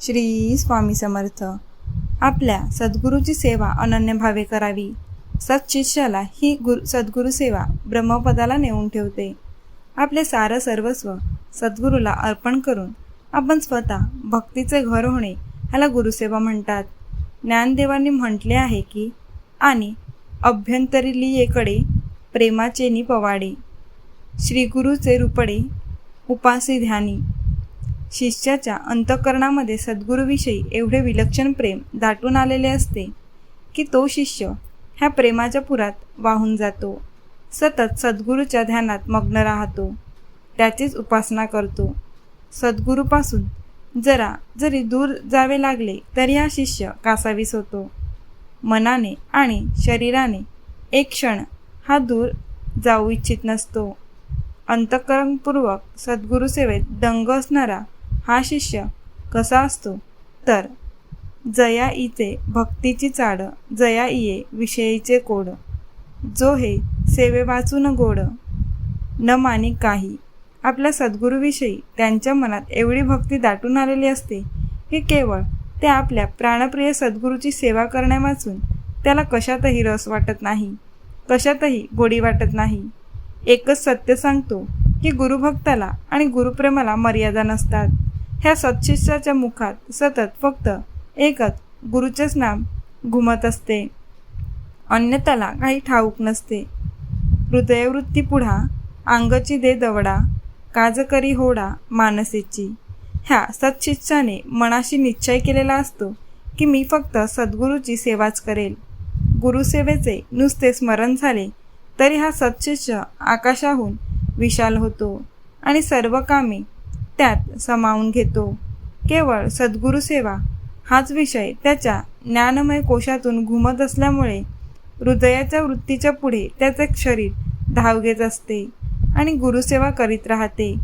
श्री स्वामी समर्थ. आपल्या सद्गुरूची सेवा अनन्य भावे करावी. सत्शिष्याला ही गुरु सद्गुरू सेवा ब्रह्मपदाला नेऊन ठेवते. आपले सारं सर्वस्व सद्गुरूला अर्पण करून आपण स्वतः भक्तीचे घर होणे ह्याला गुरुसेवा म्हणतात. ज्ञानदेवांनी म्हटले आहे की आणि अभ्यंतरीलियेकडे प्रेमाचे नि पवाडे. श्री गुरुचे रूपडे उपासी ध्यानी शिष्याच्या अंतःकरणामध्ये सद्गुरूविषयी एवढे विलक्षण प्रेम दाटून आलेले असते की तो शिष्य ह्या प्रेमाच्या पुरात वाहून जातो. सतत सद्गुरूच्या ध्यानात मग्न राहतो. त्याचीच उपासना करतो. सद्गुरूपासून जरा जरी दूर जावे लागले तरी हा शिष्य कासावीस होतो. मनाने आणि शरीराने एक क्षण हा दूर जाऊ इच्छित नसतो. अंतकरणपूर्वक सद्गुरुसेवेत दंग असणारा हा शिष्य कसा असतो? तर जया इचे भक्तीची चाड जया इये विषयीचे कोड. जो हे सेवे वाचून गोड न मानी काही. आपल्या सद्गुरूविषयी त्यांच्या मनात एवढी भक्ती दाटून आलेली असते की केवळ ते आपल्या प्राणप्रिय सद्गुरूची सेवा करण्यावाचून त्याला कशातही रस वाटत नाही कशातही गोडी वाटत नाही. एकच सत्य सांगतो की गुरुभक्ताला आणि गुरुप्रेमाला मर्यादा नसतात. ह्या सत्शिष्याच्या मुखात सतत फक्त एकच गुरुचेच नाम घुमत असते. अन्यथाला काही ठाऊक नसते. हृदयवृत्ती पुढा अंगची दे दवडा काजकरी होडा मानसेची. ह्या सत्शिष्याने मनाशी निश्चय केलेला असतो की मी फक्त सद्गुरूची सेवाच करेल. गुरुसेवेचे नुसते स्मरण झाले तरी हा सत्शिष्य आकाशाहून विशाल होतो आणि सर्व कामे त्यात समावून घेतो. केवळ सद्गुरुसेवा हाच विषय त्याच्या ज्ञानमय कोशातून घुमत असल्यामुळे हृदयाच्या वृत्तीच्या पुढे त्याचे शरीर धाव घेत असते आणि गुरुसेवा करीत राहते.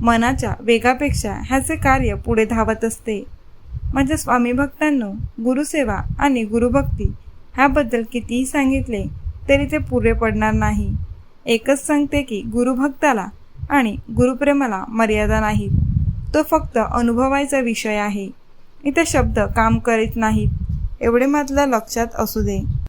मनाच्या वेगापेक्षा ह्याचे कार्य पुढे धावत असते. माझ्या स्वामी भक्तांनो गुरुसेवा आणि गुरुभक्ती ह्याबद्दल कितीही सांगितले तरी ते पुरे पडणार नाही. एकच सांगते की गुरुभक्ताला आणि गुरुप्रेमाला मर्यादा नाहीत. तो फक्त अनुभवायचा विषय आहे. इथे शब्द काम करीत नाहीत. एवढे मात्र लक्षात असू दे.